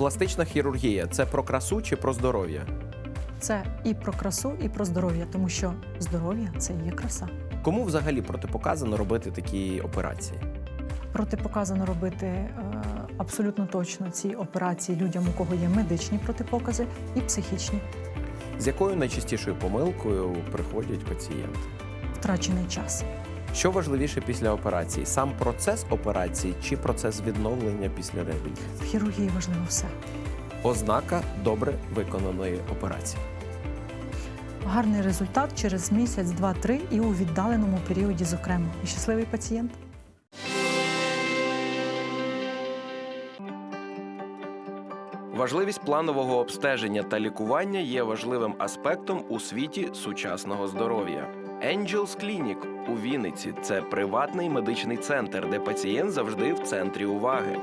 Пластична хірургія це про красу чи про здоров'я? Це і про красу, і про здоров'я, тому що здоров'я це і є краса. Кому взагалі протипоказано робити такі операції? Протипоказано робити е, абсолютно точно ці операції людям, у кого є медичні протипокази і психічні. З якою найчастішою помилкою приходять пацієнти? Втрачений час. Що важливіше після операції? Сам процес операції чи процес відновлення після В хірургії важливо все. Ознака добре виконаної операції. Гарний результат через місяць, два-три і у віддаленому періоді, зокрема. І щасливий пацієнт. Важливість планового обстеження та лікування є важливим аспектом у світі сучасного здоров'я. Angels Clinic у Вінниці це приватний медичний центр, де пацієнт завжди в центрі уваги.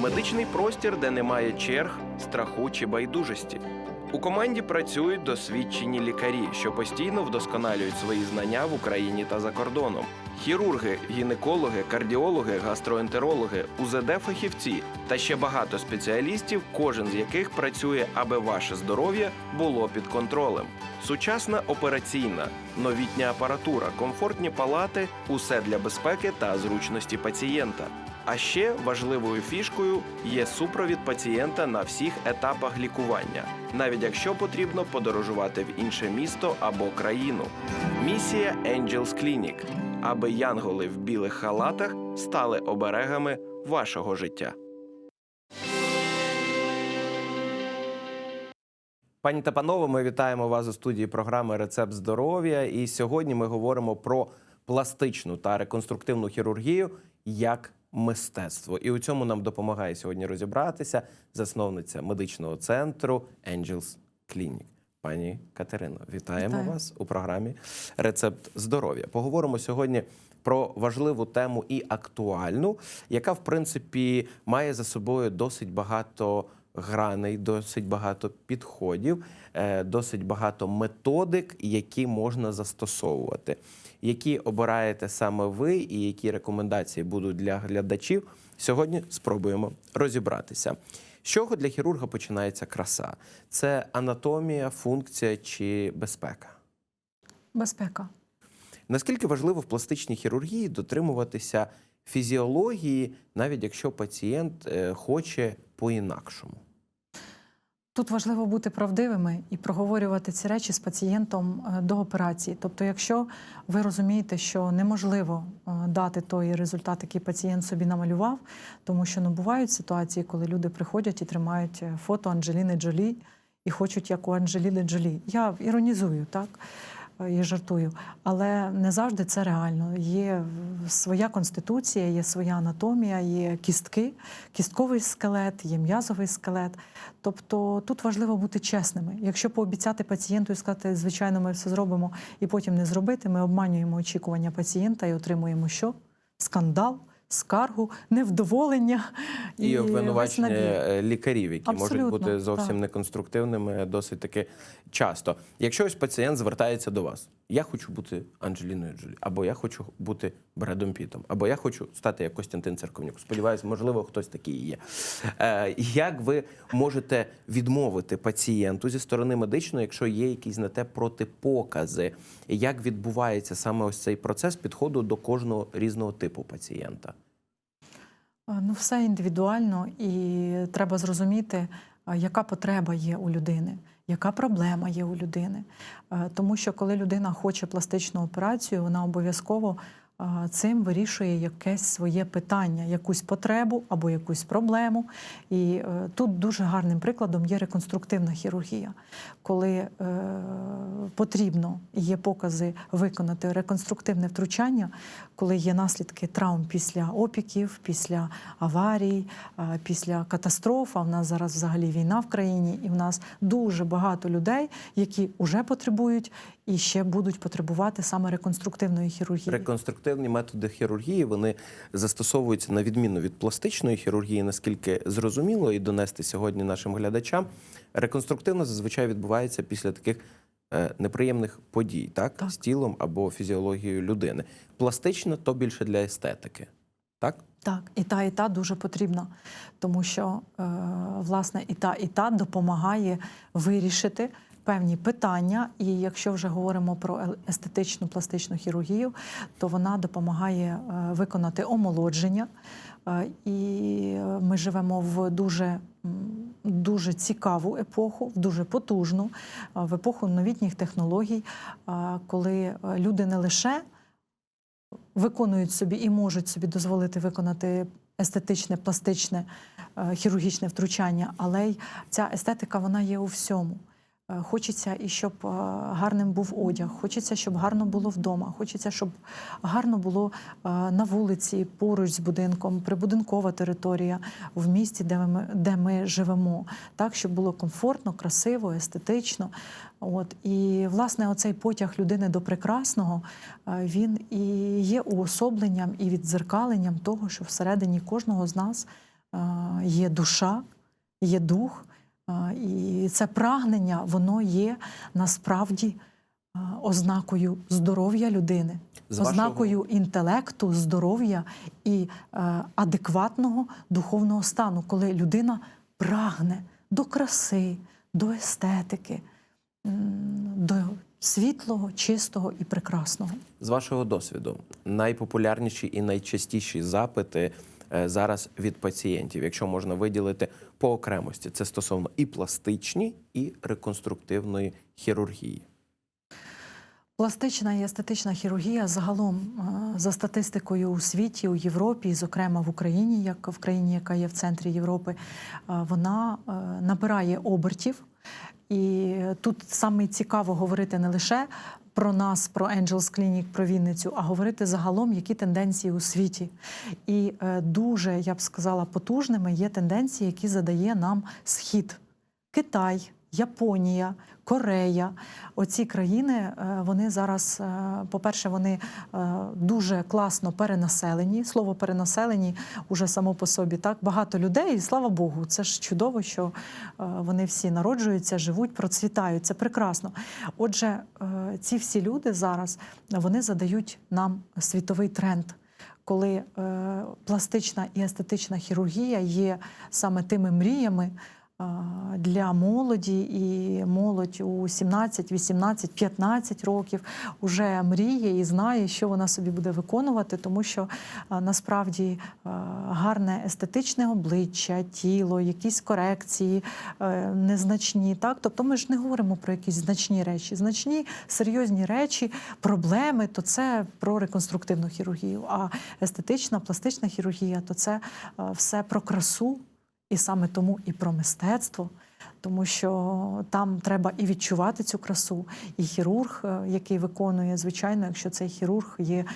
Медичний простір, де немає черг, страху чи байдужості. У команді працюють досвідчені лікарі, що постійно вдосконалюють свої знання в Україні та за кордоном. Хірурги, гінекологи, кардіологи, гастроентерологи, УЗД-фахівці та ще багато спеціалістів, кожен з яких працює, аби ваше здоров'я було під контролем. Сучасна операційна, новітня апаратура, комфортні палати усе для безпеки та зручності пацієнта. А ще важливою фішкою є супровід пацієнта на всіх етапах лікування, навіть якщо потрібно подорожувати в інше місто або країну. Місія Angels Clinic – аби янголи в білих халатах стали оберегами вашого життя. Пані та панове, ми вітаємо вас у студії програми Рецепт здоров'я. І сьогодні ми говоримо про пластичну та реконструктивну хірургію як мистецтво. І у цьому нам допомагає сьогодні розібратися засновниця медичного центру Angels Clinic. Пані Катерино, вітаємо Вітаю. вас у програмі Рецепт здоров'я. Поговоримо сьогодні про важливу тему і актуальну, яка в принципі має за собою досить багато граней, досить багато підходів, е, досить багато методик, які можна застосовувати. Які обираєте саме ви, і які рекомендації будуть для глядачів, сьогодні спробуємо розібратися. З чого для хірурга починається краса? Це анатомія, функція чи безпека? Безпека. Наскільки важливо в пластичній хірургії дотримуватися фізіології, навіть якщо пацієнт е, хоче по-інакшому? Тут важливо бути правдивими і проговорювати ці речі з пацієнтом е, до операції. Тобто, якщо ви розумієте, що неможливо е, дати той результат, який пацієнт собі намалював, тому що ну бувають ситуації, коли люди приходять і тримають е, фото Анджеліни Джолі і хочуть як у Анджеліни Джолі. Я іронізую, так. Е, І жартую, але не завжди це реально. Є своя конституція, є своя анатомія, є кістки, кістковий скелет, є м'язовий скелет. Тобто тут важливо бути чесними. Якщо пообіцяти пацієнту і сказати, звичайно, ми все зробимо, і потім не зробити, ми обманюємо очікування пацієнта і отримуємо що? Скандал, скаргу, невдоволення І, весь обвинувачення е, лікарів, які можуть бути зовсім так. неконструктивними досить таки часто. Якщо ось пацієнт звертається до вас, я хочу бути Анджеліною Джолі, або я хочу бути Бредом Пітом, або я хочу стати як Костянтин Церковнюк. Сподіваюсь, можливо, хтось такий і є. Е, як ви можете відмовити пацієнту зі сторони медичної, якщо є якісь на те протипокази? Як відбувається саме ось цей процес підходу до кожного різного типу пацієнта? Ну, все індивідуально, і треба зрозуміти, яка потреба є у людини, яка проблема є у людини. Тому що коли людина хоче пластичну операцію, вона обов'язково цим вирішує якесь своє питання, якусь потребу або якусь проблему. І е, тут дуже гарним прикладом є реконструктивна хірургія, коли е, потрібно є покази виконати реконструктивне втручання, коли є наслідки травм після опіків, після аварій, після катастроф. А в нас зараз взагалі війна в країні, і в нас дуже багато людей, які вже потребують і ще будуть потребувати саме реконструктивної хірургії. Реконструктивні методи хірургії вони застосовуються на відміну від пластичної хірургії, наскільки зрозуміло і донести сьогодні нашим глядачам. Реконструктивно зазвичай відбувається після таких е, неприємних подій, так? Так. з тілом або фізіологією людини. Пластично то більше для естетики. Так? Так, і та, і та дуже потрібна, тому що е, власне і та, і та допомагає вирішити певні питання. І якщо вже говоримо про естетичну пластичну хірургію, то вона допомагає е, виконати омолодження. Е, І е, ми живемо в дуже, дуже цікаву епоху, в дуже потужну, в епоху новітніх технологій, коли люди не лише виконують собі і можуть собі дозволити виконати естетичне, пластичне, хірургічне втручання, але й ця естетика вона є у всьому. Е, Хочеться і щоб е, гарним був одяг, хочеться, щоб гарно було вдома, хочеться, щоб гарно було е, на вулиці, поруч з будинком, прибудинкова територія в місті, де ми, де ми живемо, так щоб було комфортно, красиво, естетично. От і власне оцей потяг людини до прекрасного він і є уособленням і віддзеркаленням того, що всередині кожного з нас є душа, є дух. І це прагнення, воно є насправді ознакою здоров'я людини, З вашого- ознакою інтелекту, здоров'я і е, адекватного духовного стану, коли людина прагне до краси, до естетики, до світлого, чистого і прекрасного. З вашого досвіду, найпопулярніші і найчастіші запити зараз від пацієнтів, якщо можна виділити по окремості, це стосовно і пластичні, і реконструктивної хірургії. Пластична і естетична хірургія загалом е, за статистикою у світі, у Європі, зокрема в Україні, як в країні, яка є в центрі Європи, е, вона е, набирає обертів. І тут саме цікаво говорити не лише про нас, про Angels Clinic, про Вінницю, а говорити загалом, які тенденції у світі. І е, дуже, я б сказала, потужними є тенденції, які задає нам схід. Китай, Японія, Корея. Оці країни е, вони зараз, е, по-перше, вони е, дуже класно перенаселені. Слово перенаселені уже само по собі так багато людей, і слава Богу, це ж чудово, що вони всі народжуються, живуть, процвітають. Це прекрасно. Отже, ці всі люди зараз вони задають нам світовий тренд коли е, пластична і естетична хірургія є саме тими мріями для молоді, і молодь у 17, 18, 15 років вже мріє і знає, що вона собі буде виконувати, тому що насправді гарне естетичне обличчя, тіло, якісь корекції е, незначні. Так, тобто ми ж не говоримо про якісь значні речі. Значні серйозні речі, проблеми то це про реконструктивну хірургію. А естетична, пластична хірургія то це все про красу, і саме тому і про мистецтво. Тому що там треба і відчувати цю красу, і хірург, е, який виконує, звичайно, якщо цей хірург є е,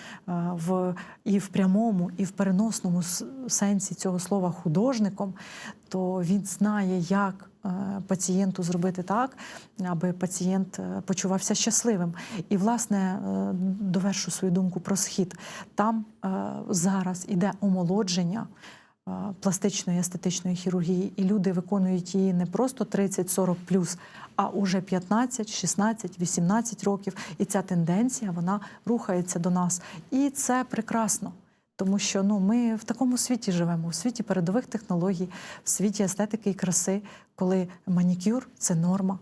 в і в прямому, і в переносному сенсі цього слова художником, то він знає, як е, пацієнту зробити так, аби пацієнт почувався щасливим. І, власне, довершу свою думку про схід. Там зараз іде омолодження пластичної естетичної хірургії, і люди виконують її не просто 30-40 плюс, а уже 15, 16, 18 років. І ця тенденція вона рухається до нас. І це прекрасно. Тому що ну, ми в такому світі живемо, в світі передових технологій, в світі естетики і краси, коли манікюр це норма,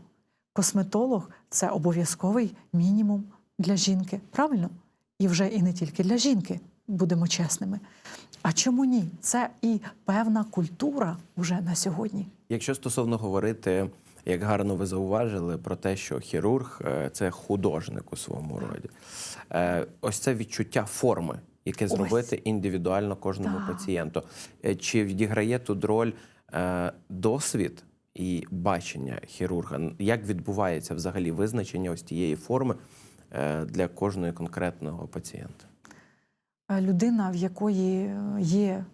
косметолог це обов'язковий мінімум для жінки. Правильно? І вже і не тільки для жінки, будемо чесними. А чому ні? Це і певна культура вже на сьогодні. Якщо стосовно говорити, як гарно ви зауважили, про те, що хірург е, це художник у своєму роді, Е, ось це відчуття форми, яке Ось. зробити індивідуально кожному Так. пацієнту. Е, Чи відіграє тут роль досвід і бачення хірурга? Як відбувається взагалі визначення ось тієї форми для кожного конкретного пацієнта? Е, людина, в якої е, є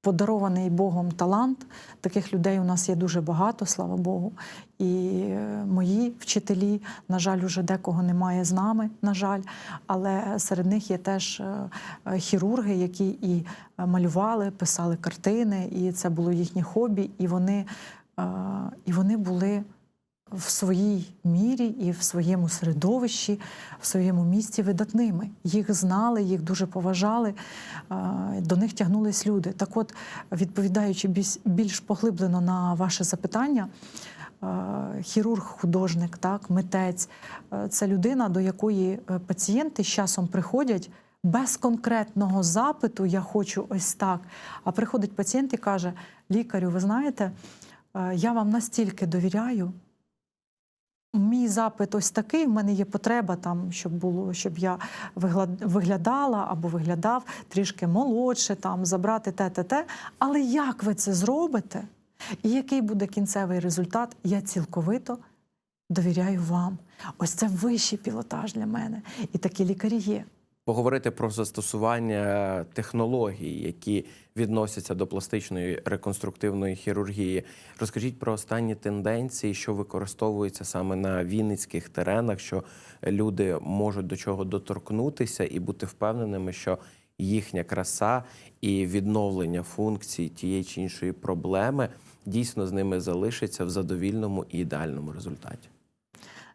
подарований Богом талант. Таких людей у нас є дуже багато, слава Богу. І е, мої вчителі, на жаль, уже декого немає з нами, на жаль, але серед них є теж хірурги, які і малювали, писали картини, і це було їхнє хобі, і вони, і вони були в своїй мірі і в своєму середовищі, в своєму місті видатними. Їх знали, їх дуже поважали, до них тягнулись люди. Так от, відповідаючи більш- поглиблено на ваше запитання, хірург, художник, так, митець це людина, до якої е, пацієнти з часом приходять. Без конкретного запиту я хочу ось так. А приходить пацієнт і каже: лікарю, ви знаєте, е, я вам настільки довіряю. Мій запит ось такий. В мене є потреба там, щоб було, щоб я виглядала або виглядав трішки молодше, там забрати те, те, те. Але як ви це зробите? І який буде кінцевий результат? Я цілковито довіряю вам. Ось це вищий пілотаж для мене. І такі лікарі є. Поговорити про застосування технологій, які відносяться до пластичної реконструктивної хірургії. Розкажіть про останні тенденції, що використовуються саме на вінницьких теренах, що люди можуть до чого доторкнутися і бути впевненими, що їхня краса і відновлення функцій тієї чи іншої проблеми дійсно з ними залишиться в задовільному і ідеальному результаті.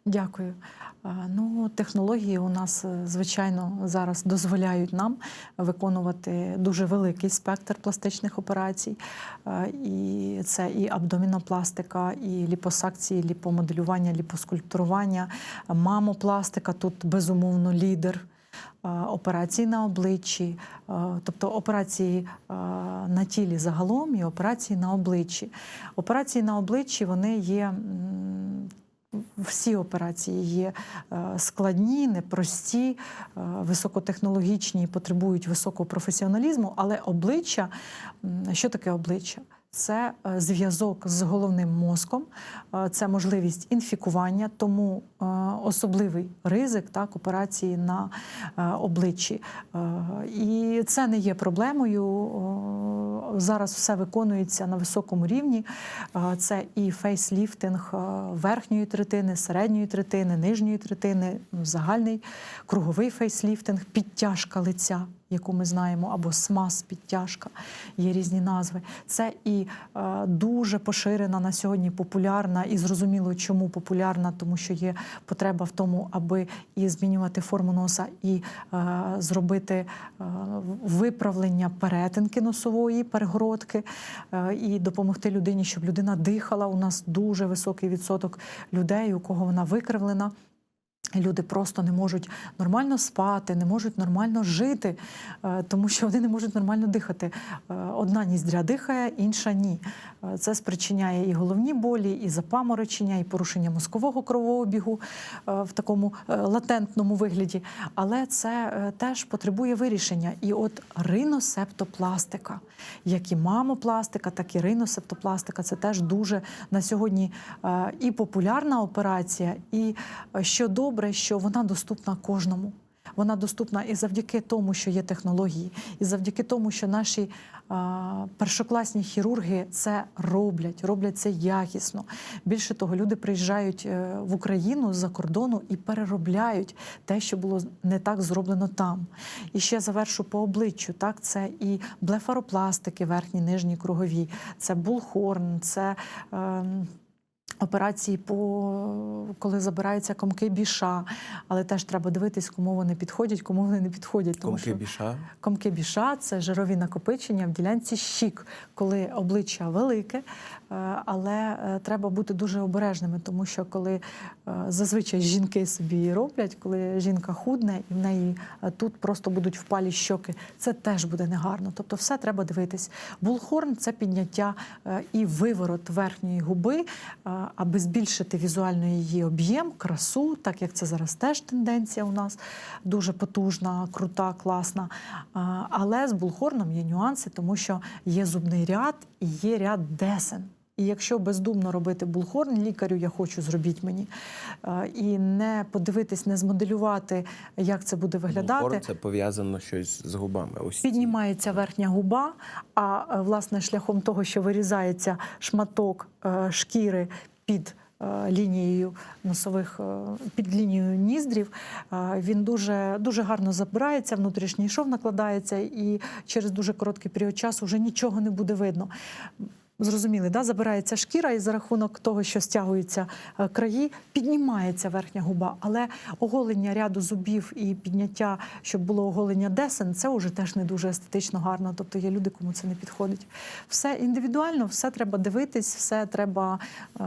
Дякую. Е, Ну, технології у нас, е, звичайно, зараз дозволяють нам виконувати дуже великий спектр пластичних операцій. Е, І це і абдомінопластика, і ліпосакції, ліпомоделювання, ліпоскульптурування, мамопластика тут безумовно лідер. Е, Операції на обличчі, е, тобто операції е, на тілі загалом і операції на обличчі. Операції на обличчі вони є всі операції є е, складні, непрості, е, високотехнологічні і потребують високого професіоналізму, але обличчя, що таке обличчя? Це е, зв'язок з головним мозком, е, це можливість інфікування, тому е, особливий ризик так, операції на обличчі. І це не є проблемою. Зараз все виконується на високому рівні. Це і фейсліфтинг верхньої третини, середньої третини, нижньої третини, ну, загальний круговий фейсліфтинг, підтяжка лиця. Яку ми знаємо, або смаз підтяжка, є різні назви. Це і е, дуже поширена на сьогодні популярна, і зрозуміло, чому популярна, тому що є потреба в тому, аби і змінювати форму носа, і е, зробити е, виправлення перетинки носової перегородки, е, і допомогти людині, щоб людина дихала. У нас дуже високий відсоток людей, у кого вона викривлена. Люди просто не можуть нормально спати, не можуть нормально жити, е, тому що вони не можуть нормально дихати. Е, Одна ніздря дихає, інша ні. Е, Це спричиняє і головні болі, і запаморочення, і порушення мозкового кровообігу в такому латентному вигляді. Але це теж потребує вирішення. І от риносептопластика, як і мамопластика, так і риносептопластика це теж дуже на сьогодні і популярна операція, і що добре, що вона доступна кожному. Вона доступна і завдяки тому, що є технології, і завдяки тому, що наші а, першокласні хірурги це роблять, роблять це якісно. Більше того, люди приїжджають е, в Україну з-за кордону і переробляють те, що було не так зроблено там. І ще завершу по обличчю. Так, це і блефаропластики, верхні, нижні, кругові, це булхорн, це. ем, Операції по коли забираються комки біша, але теж треба дивитись, кому вони підходять, кому вони не підходять. Тому Комки що біша. комки біша це жирові накопичення в ділянці щік, коли обличчя велике, е, але е, треба бути дуже обережними, тому що коли е, зазвичай жінки собі роблять, коли жінка худне і в неї тут просто будуть впалі щоки, це теж буде негарно. Тобто, все треба дивитись. Булхорн це підняття і виворот верхньої губи, аби збільшити візуально її об'єм, красу, так як це зараз теж тенденція у нас дуже потужна, крута, класна. Але з булхорном є нюанси, тому що є зубний ряд і є ряд десен. І якщо бездумно робити булхорн, лікарю я хочу зробіть мені, і не подивитись, не змоделювати, як це буде виглядати. Булхорн це пов'язано щось з губами. Ось. Піднімається верхня губа, а власне шляхом того, що вирізається шматок е, шкіри під е, лінією носових, е, під лінією ніздрів, е, він дуже, дуже гарно забирається, внутрішній шов накладається, і через дуже короткий період часу вже нічого не буде видно. Зрозуміли, да? забирається шкіра, і за рахунок того, що стягуються е, краї, піднімається верхня губа. Але оголення ряду зубів і підняття, щоб було оголення десен, це вже теж не дуже естетично гарно. Тобто є люди, кому це не підходить. Все індивідуально, все треба дивитись, все треба е,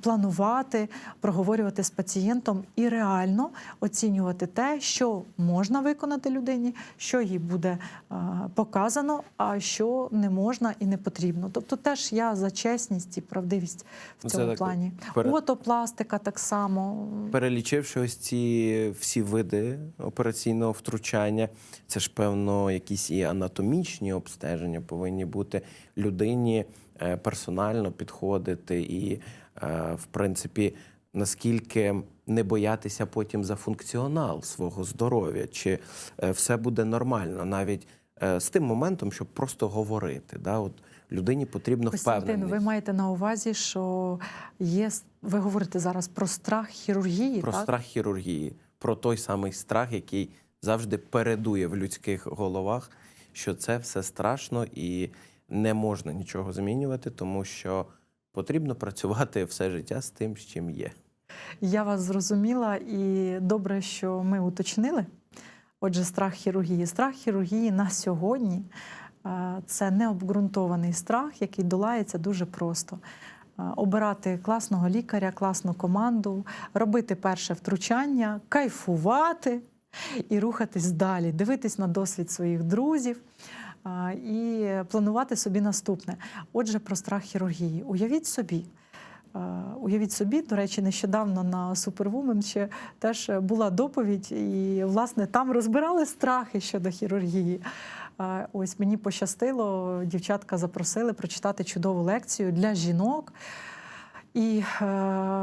планувати, проговорювати з пацієнтом і реально оцінювати те, що можна виконати людині, що їй буде е, показано, а що не можна і не потрібно. Тобто, теж я за чесність і правдивість в цьому так плані. пере- Отопластика так само. Перелічивши ось ці всі види операційного втручання, це ж певно якісь і анатомічні обстеження повинні бути людині е, персонально підходити, і, е, в принципі, наскільки не боятися потім за функціонал свого здоров'я, чи е, все буде нормально, навіть з тим моментом, щоб просто говорити. Да? От людині потрібно впевненість. ви маєте на увазі, що є ви говорите зараз про страх хірургії, про так? страх хірургії, про той самий страх, який завжди передує в людських головах, що це все страшно і не можна нічого змінювати, тому що потрібно працювати все життя з тим, з чим є. Я вас зрозуміла, і добре, що ми уточнили. Отже, страх хірургії. Страх хірургії на сьогодні це необґрунтований страх, який долається дуже просто. Обирати класного лікаря, класну команду, робити перше втручання, кайфувати і рухатись далі, дивитись на досвід своїх друзів і планувати собі наступне. Отже, про страх хірургії. Уявіть собі, Уявіть собі, до речі, нещодавно на Superwoman ще теж була доповідь, і власне там розбирали страхи щодо хірургії. Ось мені пощастило, дівчатка запросили прочитати чудову лекцію для жінок. І е,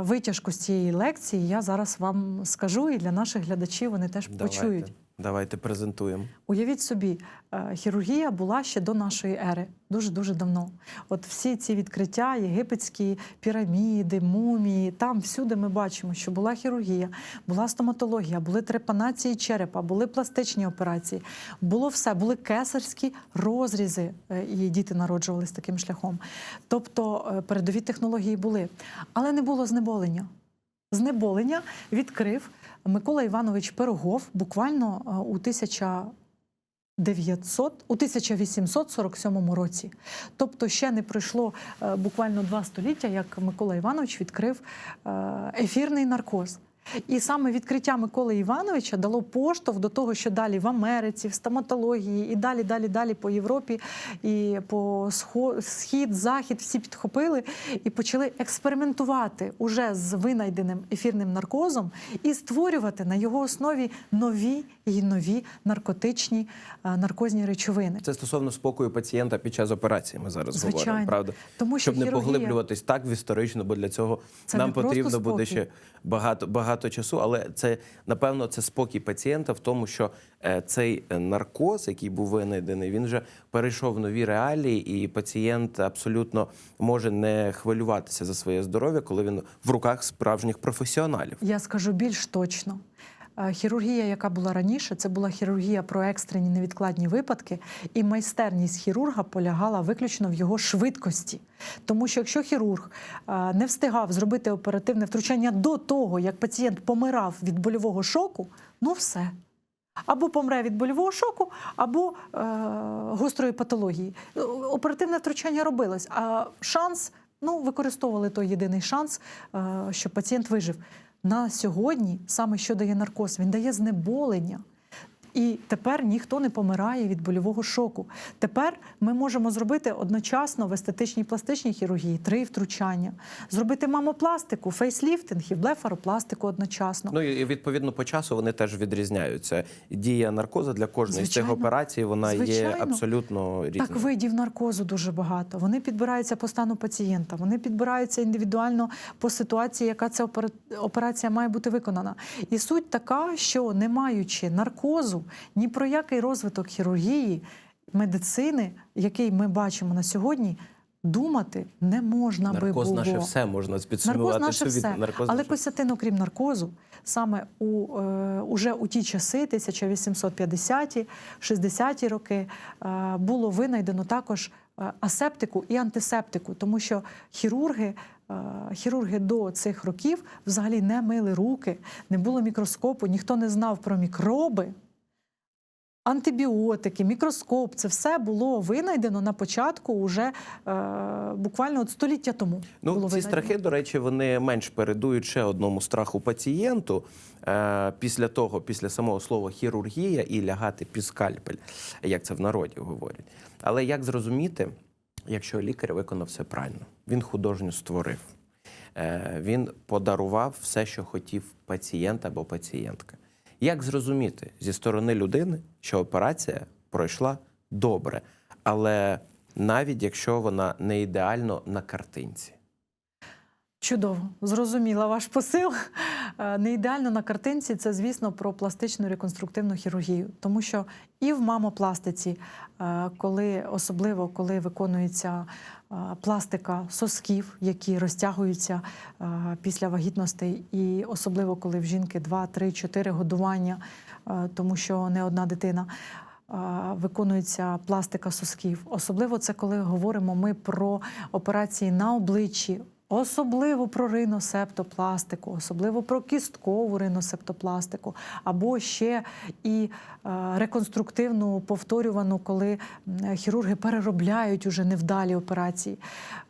витяжку з цієї лекції я зараз вам скажу, і для наших глядачів вони теж почують. Давайте, презентуємо. Уявіть собі, е, хірургія була ще до нашої ери, дуже дуже давно. От всі ці відкриття, єгипетські піраміди, мумії, там всюди ми бачимо, що була хірургія, була стоматологія, були трепанації черепа, були пластичні операції, було все, були кесарські розрізи, е, і діти народжувалися таким шляхом. Тобто е, передові технології були, але не було знеболення. Знеболення відкрив Микола Іванович Пирогов буквально е, у 1900, у 1847 році. Тобто ще не пройшло е, буквально два століття, як Микола Іванович відкрив е, ефірний наркоз. І саме відкриття Миколи Івановича дало поштовх до того, що далі в Америці, в стоматології, і далі, далі, далі по Європі, і по схід, захід всі підхопили і почали експериментувати уже з винайденим ефірним наркозом і створювати на його основі нові і нові наркотичні е, наркозні речовини. Це стосовно спокою пацієнта під час операції. Ми зараз Звичайно. говоримо, правда? Тому що Щоб не поглиблюватись так в історично, бо для цього Це нам потрібно буде ще багато багато часу. Але це напевно це спокій пацієнта в тому, що е, цей е, наркоз, який був винайдений, він вже перейшов в нові реалії, і пацієнт абсолютно може не хвилюватися за своє здоров'я, коли він в руках справжніх професіоналів. Я скажу більш точно. Хірургія, яка була раніше, це була хірургія про екстрені невідкладні випадки, і майстерність хірурга полягала виключно в його швидкості. Тому що якщо хірург не встигав зробити оперативне втручання до того, як пацієнт помирав від больового шоку, ну все. Або помре від больового шоку, або е, гострої патології. Е, Оперативне втручання робилось, а шанс ну, використовували той єдиний шанс, е, щоб пацієнт вижив. На сьогодні саме що дає наркоз, він дає знеболення. І тепер ніхто не помирає від больового шоку. Тепер ми можемо зробити одночасно в естетичній пластичній хірургії три втручання, зробити мамопластику, фейсліфтинг і блефаропластику одночасно. Ну і відповідно по часу вони теж відрізняються. Дія наркоза для кожної з цих операцій вона є абсолютно різною. Так, видів наркозу дуже багато. Вони підбираються по стану пацієнта, вони підбираються індивідуально по ситуації, яка ця операція має бути виконана. І суть така, що не маючи наркозу ні про який розвиток хірургії, медицини, який ми бачимо на сьогодні, думати не можна би Наркоз було. наше все можна підсумувати. Наркоз наше від- все. наркоз Але наше Костянтин, окрім наркозу, саме у, е, уже у ті часи, 1850-ті, 60-ті роки, е, було винайдено також е, асептику і антисептику, тому що хірурги. е, Хірурги до цих років взагалі не мили руки, не було мікроскопу, ніхто не знав про мікроби, антибіотики, мікроскоп це все було винайдено на початку уже е, буквально от століття тому. Ну, було ці винайдено. страхи, до речі, вони менш передують ще одному страху пацієнту е, після того, після самого слова хірургія і лягати під скальпель, як це в народі говорять. Але як зрозуміти, якщо лікар виконав все правильно, він художньо створив, е, він подарував все, що хотів пацієнт або пацієнтка. Як зрозуміти зі сторони людини, що операція пройшла добре, але навіть якщо вона не ідеально на картинці? Чудово, зрозуміла ваш посил. Е, Не ідеально на картинці це, звісно, про пластичну реконструктивну хірургію, тому що і в мамопластиці, е, коли особливо коли виконується е, пластика сосків, які розтягуються після вагітностей, і особливо коли в жінки 2, 3, 4 годування, тому що не одна дитина. Виконується пластика сосків. Особливо це коли говоримо ми про операції на обличчі, Особливо про риносептопластику, особливо про кісткову риносептопластику, або ще і е, реконструктивну повторювану, коли хірурги переробляють уже невдалі операції.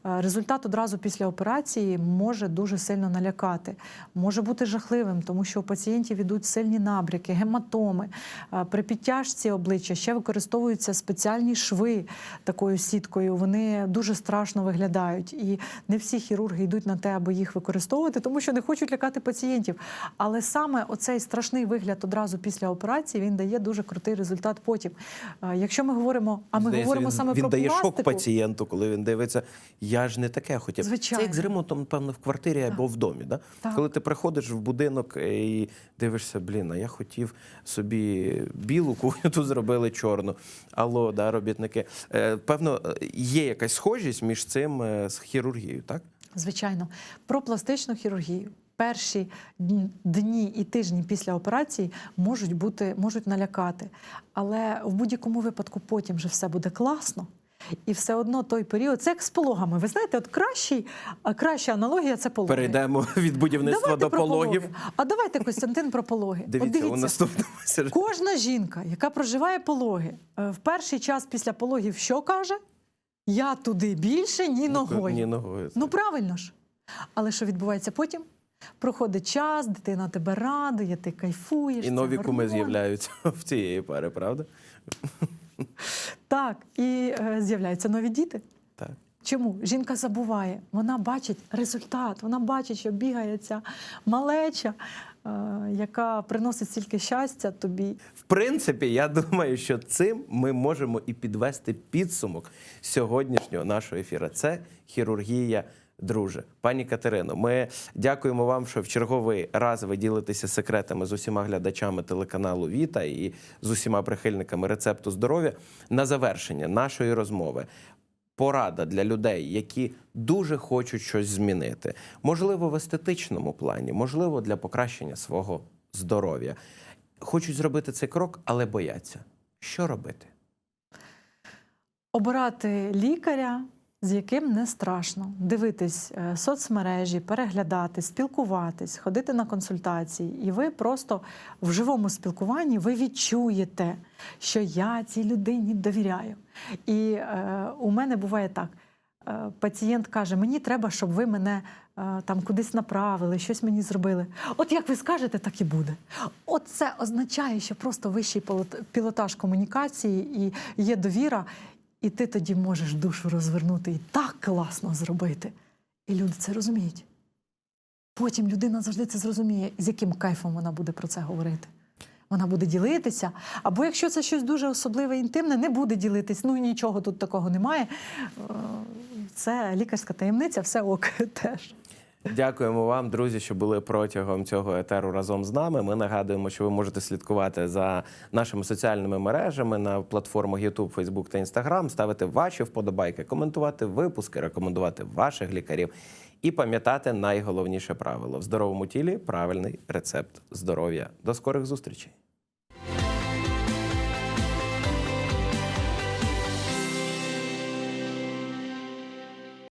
Е, Результат одразу після операції може дуже сильно налякати, може бути жахливим, тому що у пацієнтів ідуть сильні набряки, гематоми. Е, При підтяжці обличчя ще використовуються спеціальні шви такою сіткою. Вони дуже страшно виглядають. І не всі хірурги йдуть на те, аби їх використовувати, тому що не хочуть лякати пацієнтів. Але саме оцей страшний вигляд одразу після операції він дає дуже крутий результат потім. Е, Якщо ми говоримо, а ми Здається, говоримо він, саме він про дає пластику, шок пацієнту, коли він дивиться, я ж не таке хотів. Звичайно. Це як з ремонтом, певно, в квартирі або в домі. Да? Так. Коли ти приходиш в будинок е, і дивишся, блін, а я хотів собі білу кухню, тут зробили чорну. Алло, да, робітники. Е, Певно, є якась схожість між цим з хірургією, так? Звичайно, про пластичну хірургію. Перші дні і тижні після операції можуть бути можуть налякати, але в будь-якому випадку потім вже все буде класно. І все одно той період, це як з пологами. Ви знаєте, от кращий, краща аналогія це пологи. Перейдемо від будівництва Давайте до пологів. пологи. А давайте, Костянтин, про пологи. От Дивіться, дивіться, у наступному. Кожна жінка, яка проживає пологи, е, в перший час після пологів що каже? Я туди більше ні ногою. Ні, ногою. Ну правильно ж. Але що відбувається потім? Проходить час, дитина тебе радує, ти кайфуєш. І нові куми з'являються в цієї пари, правда? Так, і е, з'являються нові діти. Так. Чому? Жінка забуває, вона бачить результат, вона бачить, що бігає ця малеча, яка приносить стільки щастя тобі. В принципі, я думаю, що цим ми можемо і підвести підсумок сьогоднішнього нашого ефіру. Це хірургія. Друже, пані Катерино, ми дякуємо вам, що в черговий раз ви ділитеся секретами з усіма глядачами телеканалу Віта і з усіма прихильниками рецепту здоров'я. На завершення нашої розмови порада для людей, які дуже хочуть щось змінити, можливо, в естетичному плані, можливо, для покращення свого здоров'я. Хочуть зробити цей крок, але бояться. Що робити? Обирати лікаря, з яким не страшно, дивитись е, соцмережі, переглядати, спілкуватись, ходити на консультації, і ви просто в живому спілкуванні ви відчуєте, що я цій людині довіряю. І е, у мене буває так. е, Пацієнт каже: мені треба, щоб ви мене е, там кудись направили, щось мені зробили. От як ви скажете, так і буде. От це означає, що просто вищий пілот- пілотаж комунікації і є довіра, і ти тоді можеш душу розвернути і так класно зробити. І люди це розуміють. Потім людина завжди це зрозуміє, з яким кайфом вона буде про це говорити. Вона буде ділитися. Або якщо це щось дуже особливе, інтимне, не буде ділитись. Ну нічого тут такого немає. Е, Це лікарська таємниця, все ок теж. Дякуємо вам, друзі, що були протягом цього етеру разом з нами. Ми нагадуємо, що ви можете слідкувати за нашими соціальними мережами на платформах YouTube, Facebook та Instagram, ставити ваші вподобайки, коментувати випуски, рекомендувати ваших лікарів і пам'ятати найголовніше правило в здоровому тілі правильний рецепт здоров'я. До скорих зустрічей.